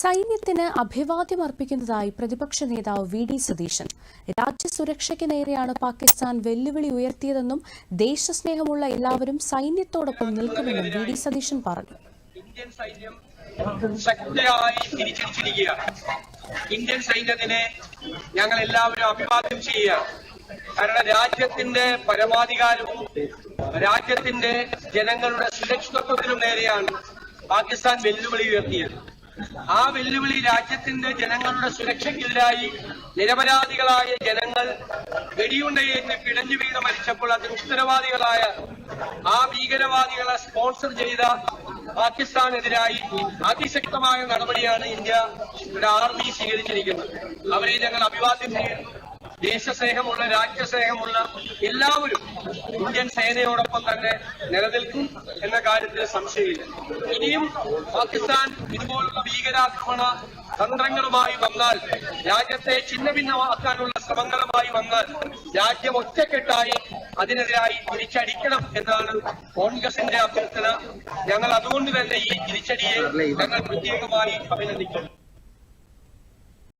സൈന്യത്തിന് അഭിവാദ്യം അർപ്പിക്കുന്നതായി പ്രതിപക്ഷ നേതാവ് വി ഡി സതീശൻ. രാജ്യസുരക്ഷയ്ക്ക് നേരെയാണ് പാകിസ്ഥാൻ വെല്ലുവിളി ഉയർത്തിയതെന്നും ദേശസ്നേഹമുള്ള എല്ലാവരും സൈന്യത്തോടൊപ്പം നിൽക്കുമെന്നും വി ഡി സതീശൻ പറഞ്ഞു. ഇന്ത്യൻ സൈന്യം ഇന്ത്യൻ സൈന്യത്തിനെ ഞങ്ങൾ എല്ലാവരും അഭിവാദ്യം ചെയ്യുകയാണ് കാരണം രാജ്യത്തിന്റെ പരമാധികാരവും രാജ്യത്തിന്റെ ജനങ്ങളുടെ സുരക്ഷിതത്വത്തിനും നേരെയാണ് പാകിസ്ഥാൻ വെല്ലുവിളി ഉയർത്തിയത്. ആ വെല്ലുവിളി രാജ്യത്തിന്റെ ജനങ്ങളുടെ സുരക്ഷയ്ക്കെതിരായി നിരപരാധികളായ ജനങ്ങൾ വെടിയുണ്ടയേറ്റ് പിടഞ്ഞു വീണ് മരിച്ചപ്പോൾ അതിന് ഉത്തരവാദികളായ ആ ഭീകരവാദികളെ സ്പോൺസർ ചെയ്ത പാകിസ്ഥാനെതിരായി അതിശക്തമായ നടപടിയാണ് ഇന്ത്യ ആർമി സ്വീകരിച്ചിരിക്കുന്നത്. അവരെ ഞങ്ങൾ അഭിവാദ്യം ചെയ്യുന്നു. ദേശസ്നേഹമുള്ള രാജ്യസ്നേഹമുള്ള എല്ലാവരും ഇന്ത്യൻ സേനയോടൊപ്പം തന്നെ നിലനിൽക്കും എന്ന കാര്യത്തിൽ സംശയമില്ല. ഇനിയും പാകിസ്ഥാൻ ഇതുപോലുള്ള ഭീകരാക്രമണ തന്ത്രങ്ങളുമായി വന്നാൽ രാജ്യത്തെ ഛിന്നഭിന്നമാക്കാനുള്ള ശ്രമങ്ങളുമായി വന്നാൽ രാജ്യം ഒറ്റക്കെട്ടായി അതിനെതിരായി തിരിച്ചടിക്കണം എന്നാണ് കോൺഗ്രസിന്റെ അഭ്യർത്ഥന. ഞങ്ങൾ അതുകൊണ്ട് തന്നെ ഈ തിരിച്ചടിയെ ഞങ്ങൾ പ്രത്യേകമായി അഭിനന്ദിക്കുന്നു.